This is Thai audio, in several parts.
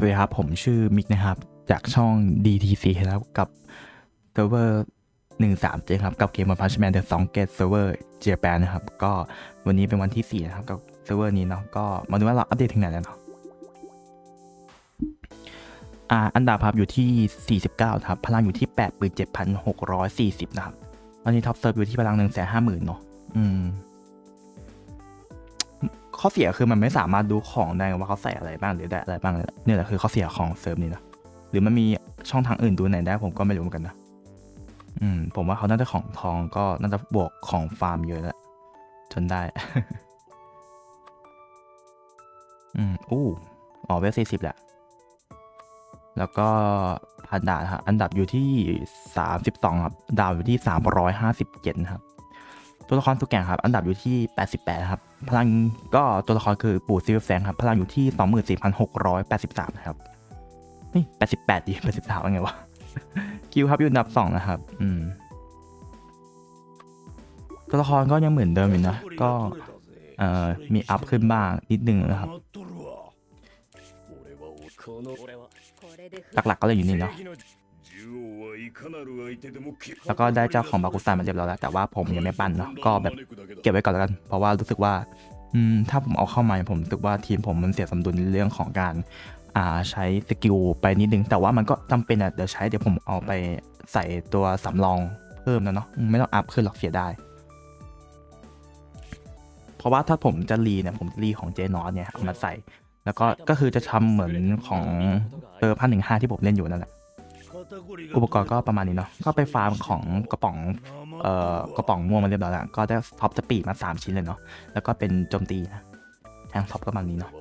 สวัสดีครับ ผมชื่อมิกนะครับ จากช่อง DTC ครับกับเซิร์ฟเวอร์13เจครับ กับเกม One Punch Man The Song Get Server Japan นะครับ ก็วันนี้เป็นวันที่4นะครับ กับเซิร์ฟเวอร์นี้เนาะก็มาดูว่าเราอัปเดตถึงไหนแล้วเนาะอ่าอันดับครับอยู่ที่ 49ครับ พลังอยู่ที่ 87,640 นะครับตอนนี้ท็อปเซิร์ฟอยู่ที่พลัง 150,000เนาะอืม ข้อเสียคือมันไม่สามารถดูของได้ว่าเขาใส่อะไรบ้างหรือได้อะไรบ้างเนี่ยแหละคือข้อเสียของเซิร์ฟนี้นะหรือมันมีช่องทางอื่นดูไหนได้ผมก็ไม่รู้เหมือนกันนะอืมผมว่าเขาน่าจะของทองก็น่าจะบวกของฟาร์มเยอะแล้วจนได้ อืมอู้อ๋อเวลสี่สิบแหละ แล้วก็พันดาครับอันดับอยู่ที่สามสิบสองครับดาวอยู่ที่สามร้อยห้าสิบเจ็ดครับ ตัวละครตัวแก่งครับอันดับอยู่ที่ 88 ครับ พลังก็ตัวละครคือปู่ซิลแฟงครับ พลังอยู่ที่ 24,683 นะครับนี่88ดิ83ว่าไงวะคิวครับอยู่อันดับ 2 นะครับ อืม ตัวละครก็ยังเหมือนเดิมอยู่นะ ก็เอ่อมีอัพขึ้นบ้างนิดนึงนะครับหลักๆก็เลยอยู่นี่เนาะ แล้วก็ได้เจ้าของบากุซันมาเรียบร้อยแล้วแต่ว่าผมยังไม่ปั้นเนาะก็แบบเก็บไว้ก่อนแล้วกัน เพราะว่ารู้สึกว่าอืมถ้าผมเอาเข้ามาผมรู้สึกว่าทีมผมมันเสียสมดุลเรื่องของการอ่าใช้สกิลไปนิดนึง แต่ว่ามันก็จำเป็นอะเดี๋ยวใช้เดี๋ยวผมเอาไปใส่ตัวสำรองเพิ่มนะเนาะไม่ต้องอัพขึ้นหรอกเสียได้เพราะว่าถ้าผมจะรีเนี่ยผมรีของเจนอสเนี่ยเอามาใส่ แล้วก็ก็คือจะทำเหมือนของเออพันหนึ่งห้าที่ผมเล่นอยู่นั่นแหละ อุปกรณ์ก็ประมาณนี้เนาะก็ไปฟาร์มของกระป๋องเอ่อกระป๋องม่วงมาเรียบร้อยแล้วก็ได้ท็อปสปีดมา 3 ชิ้นเลยเนาะแล้วก็เป็นโจมตีนะแทงท็อปก็ประมาณนี้เนาะ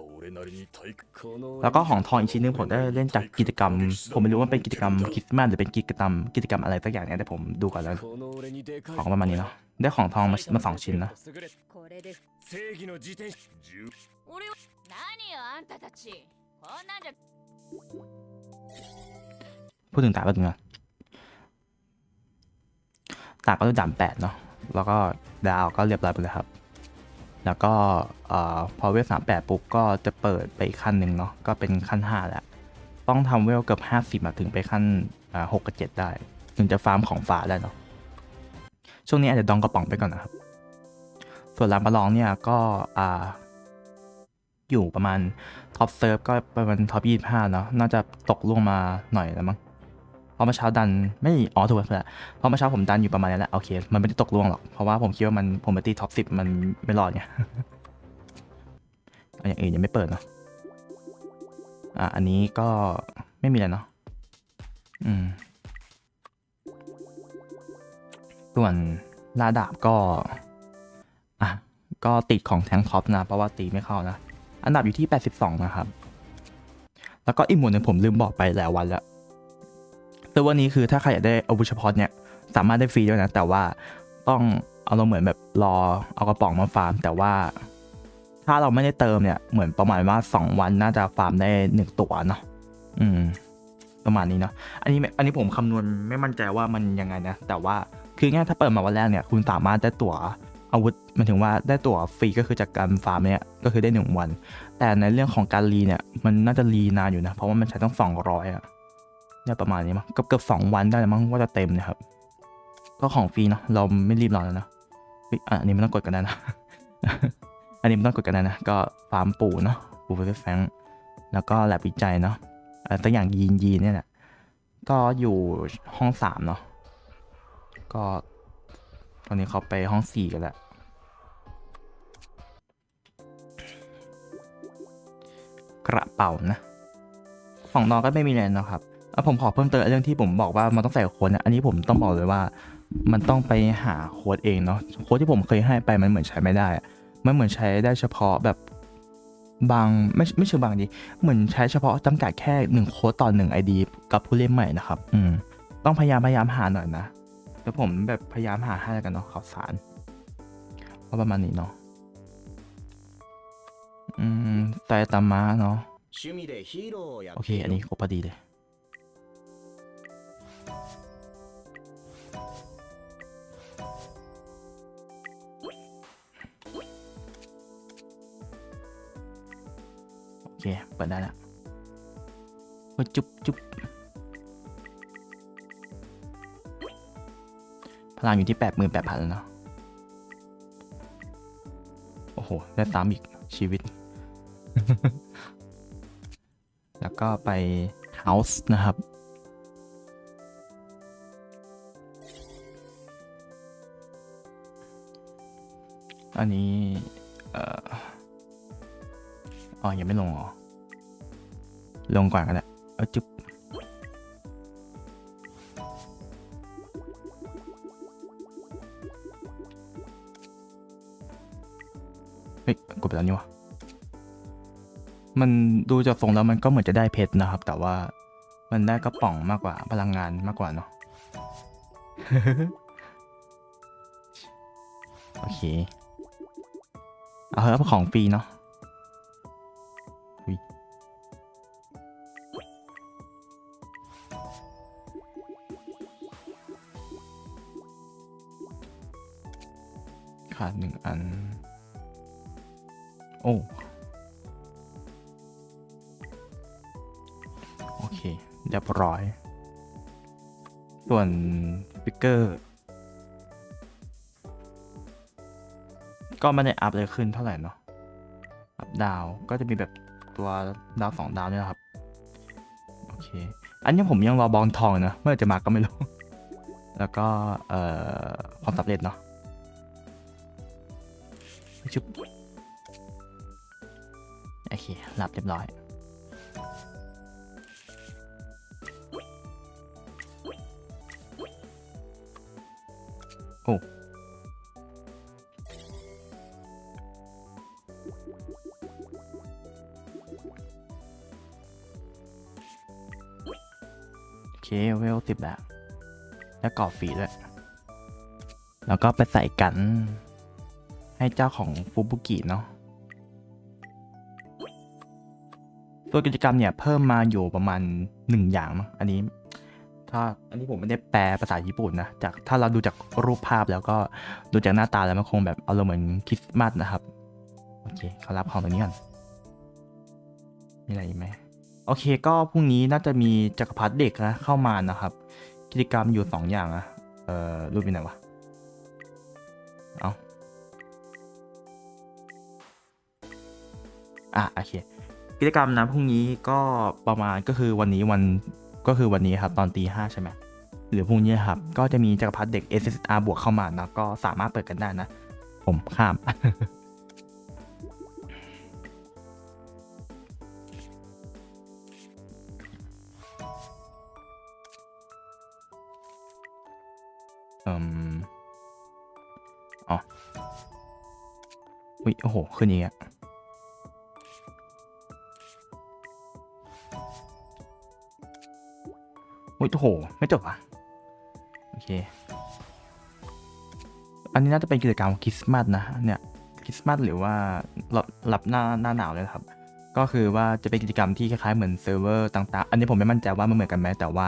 แล้วก็ของทองอีกชิ้นหนึงผมได้เล่นจากกิจกรรม ผมไม่รู้ว่าเป็นกิจกรรมคริสต์มาสหรือเป็นกิจกรรมกิจกรรมอะไรสักอย่างเนี่ยแต่ผมดูก่อนแล้วของประมาณนี้เนาะได้ของทองมามาสองชิ้นนะ พูดถึงตาก็ถึงนะตาก็ด่านแปดเนาะแล้วก็ดาวก็เรียบร้อยไปเลยครับ แล้วก็พอเวลสามแปดปุ๊บก็จะเปิดไปอีกขั้นหนึ่งเนาะก็เป็นขั้นห้าแล้ว ต้องทำเวลเกือบห้าสิบถึงไปขั้นหกกับเจ็ดได้ ถึงจะฟาร์มของฟ้าได้เนาะช่วงนี้อาจจะดองกระป๋องไปก่อนนะครับ ส่วนลำประลองเนี่ยก็อ่าอยู่ประมาณท็อปเซิร์ฟก็ประมาณท็อปยี่ห้าเนาะน่าจะตกล่วงมาหน่อยแล้วมั้ง พราะเมื่อเช้าดันไม่อ๋อถูกแล้วพราะเมื่อเช้าผมดันอยู่ประมาณนี้แหละโอเค มันไม่ได้ตกล่วงหรอก เพราะว่าผมคิดว่ามันผมไปตีท็อปสิบมันไม่รอดไงอันอย่างอื่นยังไม่เปิดเนาะอะอันนี้ก็ไม่มีอะไรเนาะอืมส่วนลาดาบก็อะก็ติดของแทงท็อปนะ เพราะว่าตีไม่เข้านะ อันดับอยู่ที่ 82 นะครับ แล้วก็อีกหมวดหนึ่งผมลืมบอกไปหลายวันแล้ว แต่วันนี้คือถ้าใครอยากได้อาวุธเฉพาะเนี่ยสามารถได้ฟรีด้วยนะ แต่ว่าต้องเอาเราเหมือนแบบรอเอากระป๋องมาฟาร์ม แต่ว่า ถ้าเราไม่ได้เติมเนี่ยเหมือนประมาณว่า 2 วันน่าจะฟาร์มได้หนึ่งตัวเนาะอืม ประมาณนี้เนาะอันนี้อันนี้ผมคำนวณไม่มั่นใจว่ามันยังไงนะ แต่ว่าคือง่ายถ้าเปิดมาวันแรกเนี่ยคุณสามารถได้ตั๋วอาวุธหมายถึงว่าได้ตั๋วฟรีก็คือจากการฟาร์มเนี่ยก็คือได้หนึ่งวัน แต่ในเรื่องของการรีเนี่ยมันน่าจะรีนานอยู่นะ เพราะว่ามันใช้ต้องสองร้อยอะ เนี่ยประมาณนี้มั้งเกือบเกือบสองวันได้แล้วมั้งว่าจะเต็มเนะครับ ก็ของฟรีเนาะเราไม่รีบร้อนแล้วนะอันนี้ไม่ต้องกดกันได้นะ อันนี้ไม่ต้องกดกันได้นะ ก็ฟาร์มปู่เนาะปู่เฟแฟงแล้วก็แลบวิจัยเนาะตัวอย่างยีนยีนเนี่ยแหละก็อยู่ห้องสามเนาะก็ตอนนี้เขาไปห้องสี่กันแล้วกระเป๋านะของน้องก็ไม่มีอะไรนะครับ อะผมขอเพิ่มเติมเรื่องที่ผมบอกว่ามันต้องใส่โค้ดนะอันนี้ผมต้องบอกเลยว่า มันต้องไปหาโค้ดเองเนาะโค้ดที่ผมเคยให้ไปมันเหมือนใช้ไม่ได้ไม่เหมือนใช้ได้เฉพาะแบบบางไม่ไม่เชิงบางดีเหมือนใช้เฉพาะจำกัดแค่หนึ่งโค้ดต่อหนึ่งไอดีกับผู้เล่นใหม่นะครับ อืมต้องพยายามพยายามหาหน่อยนะเดี๋ยวผมแบบพยายามหาให้กันเนาะข่าวสารก็ประมาณนี้เนาะอืมไตตามะเนาะโอเค อันนี้ก็พอดีเลย เคเปิดได้แล้วโอ้ยจุ๊บจุ๊บพลังอยู่ที่แปดหมื่นแปดพันแล้วเนาะโอ้โห ได้ตามอีกชีวิต แล้วก็ไป House นะครับอันนี้ เอ่อ อ๋อ ยังไม่ลงเหรอ ลงก่อนกันแหละเอาจุ๊บเฮ้ยกดไปแล้วนี่วะมันดูจากทรงแล้วมันก็เหมือนจะได้เพชรนะครับ แต่ว่ามันได้กระป๋องมากกว่าพลังงานมากกว่าเนาะโอเค เอาเถอะของฟรีเนาะ ขาดหนึ่งอัน โอ้ โอเคเรียบร้อย ส่วนสปิกเกอร์ ก็ไม่ได้อัพเลยขึ้นเท่าไหร่เนาะ อัพดาวก็จะมีแบบตัวดาวสองดาวเนี่ยครับ โอเค อันนี้ผมยังรอบอลทองนะ เมื่อจะมาก็ไม่รู้ แล้วก็ เอ่อ ความสำเร็จเนาะ ชุบโอเค หลับเรียบร้อย โอ้โอเคเวลสิบแล้ว แล้วกรอบฟรีด้วย แล้วก็ไปใส่กัน ให้เจ้าของฟูบุกิเนาะตัวกิจกรรมเนี่ยเพิ่มมาอยู่ประมาณหนึ่งอย่างมั้งอันนี้ ถ้าอันนี้ผมไม่ได้แปลภาษาญี่ปุ่นนะจากถ้าเราดูจากรูปภาพแล้วก็ดูจากหน้าตาแล้วมันคงแบบอารมณ์เหมือนคริสต์มาสนะครับ โอเคเขารับของตรงนี้ก่อนมีอะไรอีกไหมโอเคก็พรุ่งนี้น่าจะมีจักรพรรดิเด็กนะเข้ามานะครับ กิจกรรมอยู่สองอย่างอะเอ่อรูปเป็นไหนวะ อะโอเค กิจกรรมนะพรุ่งนี้ก็ประมาณก็คือวันนี้วันก็คือวันนี้ครับตอนตีห้าใช่ไหมหรือพรุ่งนี้ครับก็จะมีจักรพรรดิเด็ก SSR บวกเข้ามานะก็สามารถเปิดกันได้นะ ผมข้ามอ่มอ๋ออุ้ยโอ้โหขึ้นอย่างเงี้ย อุ้ยโอ้โห ไม่จบอะ โอเค อันนี้น่าจะเป็นกิจกรรมคริสต์มาสนะ เนี่ยคริสต์มาสหรือว่ารับรับหน้าหน้าหนาวเลยครับ ก็คือว่าจะเป็นกิจกรรมที่คล้ายๆเหมือนเซิร์ฟเวอร์ต่างๆ อันนี้ผมไม่มั่นใจว่ามันเหมือนกันไหมแต่ว่า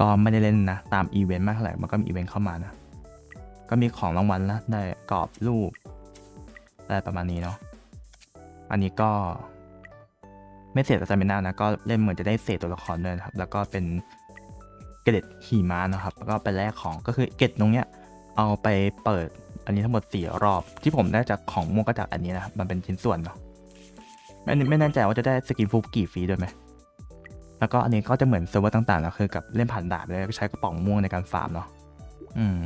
ก็ไม่ได้เล่นนะ ตามอีเวนต์มากเท่าไหร่มันก็มีอีเวนต์เข้ามานะ ก็มีของรางวัลนะได้กรอบรูปอะไรประมาณนี้เนาะ อันนี้ก็ไม่เสียสตามินานะ ก็เล่นเหมือนจะได้เศษตัวละครด้วยนครับ แล้วก็เป็น เกล็ดหิมะนะครับ แล้วก็ไปแลกของก็คือเกล็ดตรงเนี้ยเอาไปเปิดอันนี้ทั้งหมดสี่รอบ ที่ผมได้จากของม่วงก็จากอันนี้นะครับมันเป็นชิ้นส่วนเนาะไม่ไม่แน่ใจว่าจะได้สกินฟูกี่ฟรีด้วยไหมแล้วก็อันนี้ก็จะเหมือนเซิร์ฟเวอร์ต่างๆนะคือกับเล่นผ่านดาบเลยก็ใช้กระป๋องม่วงในการฟาร์มเนาะอืม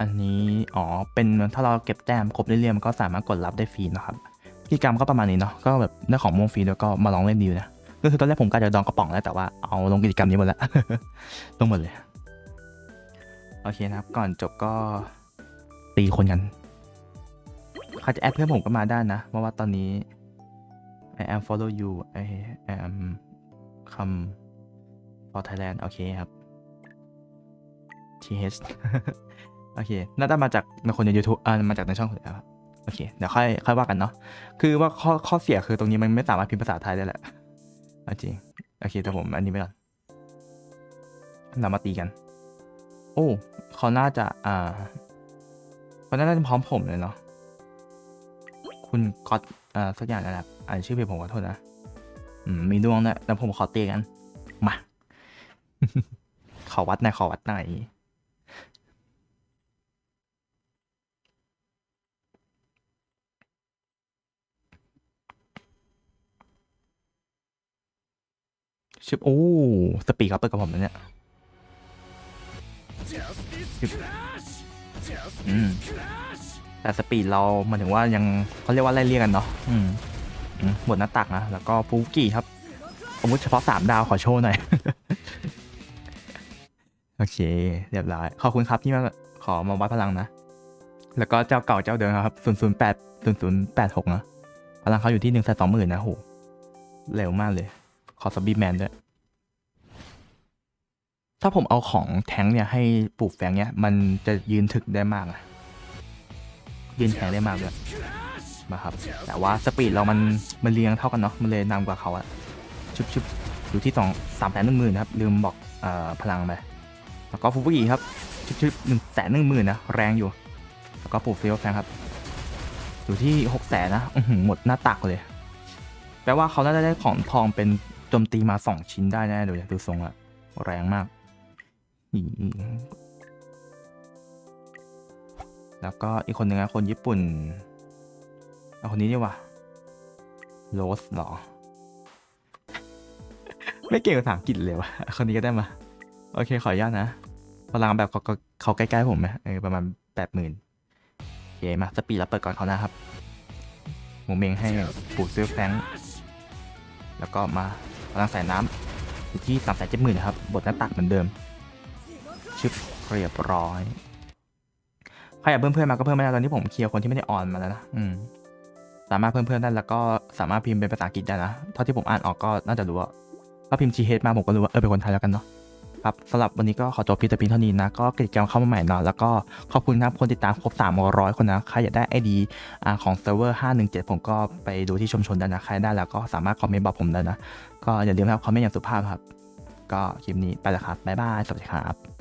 อันนี้อ๋อเป็นถ้าเราเก็บแต้มครบเรื่อยๆมันก็สามารถกดรับได้ฟรีนะครับกิจกรรมก็ประมาณนี้เนาะก็แบบได้ของม่วงฟรีแล้วก็มาลองเล่นดีนะ ก็คือตอนแรกผมก็จะดองกระป๋องแล้วแต่ว่าเอาลงกิจกรรมนี้หมดแล้วลงหมดเลย โอเคนะครับ ก่อนจบก็ตีคนกันใครจะแอดเพื่อนผมก็มาได้นะเพราะว่าตอนนี้ I am follow you I am come for Thailand โอเคครับ TH โอเค น่าจะมาจากในคนใน YouTube อ่ามาจากในช่องผมแล้วครับโอเค เดี๋ยวค่อยค่อยว่ากันเนาะ คือว่าข้อข้อเสียคือตรงนี้มันไม่สามารถพิมพ์ภาษาไทยได้แหละ อจริง โอเคแต่ผมอันนี้ไปก่อนเรามาตีกัน โอ้เขาน่าจะ อ่าเขาน่าจะพร้อมผมเลยเนาะ คุณก๊อตอ่าสักอย่างนะครับอ่านชื่อเพจผมขอโทษนะ อืม มีดวงนะแล้วผมขอเตีกัน มา ขอวัดหน่อยขอวัดหน่อย ชิบโอ้สปีดครับเปิดกับผมนะเนี่ยอืมแต่สปีดเรามันถึงว่ายังเขาเรียกว่าไล่เรียกกันเนาะอืมอืมหมดหน้าตักนะแล้วก็ฟูกี้ครับอาวุธเฉพาะสามดาวขอโชว์หน่อย โอเค เรียบร้อย ขอบคุณครับที่มาขอมาวัดพลังนะ แล้วก็เจ้าเก่าเจ้าเดิมครับ0 0 8 0 0 8 6นะ พลังเขาอยู่ที่หนึ่งแสนสองหมื่นนะโห เร็วมากเลย ขอสบีแมนด้วย ถ้าผมเอาของแท้งเนี่ยให้ปลูกแฝงเนี่ยมันจะยืนถึกได้มากอะยืนแข็งได้มากเลยนะครับ แต่ว่าสปีดเรามันมันเรียงเท่ากันเนาะมันเลยนำกว่าเขาอะชุบชุบอยู่ที่สองสามแสนหนึ่งหมื่นครับ ลืมบอกออพลังไปแล้วก็ฟูฟุกิครับชุบชุบหนึ่งแสนหนึ่งหมื่นนะแรงอยู่ แล้วก็ปลูกฟิลแฟงครับ อยู่ที่หกแสนนะหมดหน้าตักเลยแปลว่าเขาน่าจะได้ของทองเป็น จมตีมาสองชิ้นได้แน่เลยดูทรงอะแรงมาก แล้วก็อีกคนหนึ่งนะคนญี่ปุ่นเอาคนนี้ดีกว่าโรสเหรอ ไม่เก่งภาษาอังกฤษเลยวะคนนี้ก็ได้มา โอเค ขออนุญาตนะพลังแบบเขาเขาใกล้ๆผมไหมเออประมาณแปดหมื่นโอเค มาสปีดแล้วเปิดก่อนเขานะครับหมูเมงให้ปูซื้อแฟงแล้วก็มา พลังสายน้ำอยู่ที่สามแสนเจ็ดหมื่นนะครับบทหน้าตักเหมือนเดิม ชึบเรียบร้อยใครอยากเพิ่มเพื่อนมาก็เพิ่มไม่ได้ตอนนี้ผมเคลียร์คนที่ไม่ได้ออนมาแล้วนะอืมสามารถเพิ่มเพื่อนได้แล้วก็สามารถพิมพ์เป็นภาษาอังกฤษได้นะเท่าที่ผมอ่านออกก็น่าจะรู้ว่าก็พิมพ์ g h มาผมก็รู้ว่าเออเป็นคนไทยแล้วกันเนาะ ครับสำหรับวันนี้ก็ขอจบพิจารณาเท่านี้นะ ก็กิจกรรมเข้ามาใหม่เนาะแล้วก็ขอบคุณครับคนติดตามครบ 300 คนนะ ใครอยากได้ไอดีของเซิร์ฟเวอร์ 517 ผมก็ไปดูที่ชมชนได้นะ ใครได้แล้วก็สามารถคอมเมนต์บอกผมได้นะ ก็อย่าลืมนะครับคอมเมนต์อย่างสุภาพครับ ก็คลิปนี้ไปแล้วครับบ๊ายบายสวัสดีครับ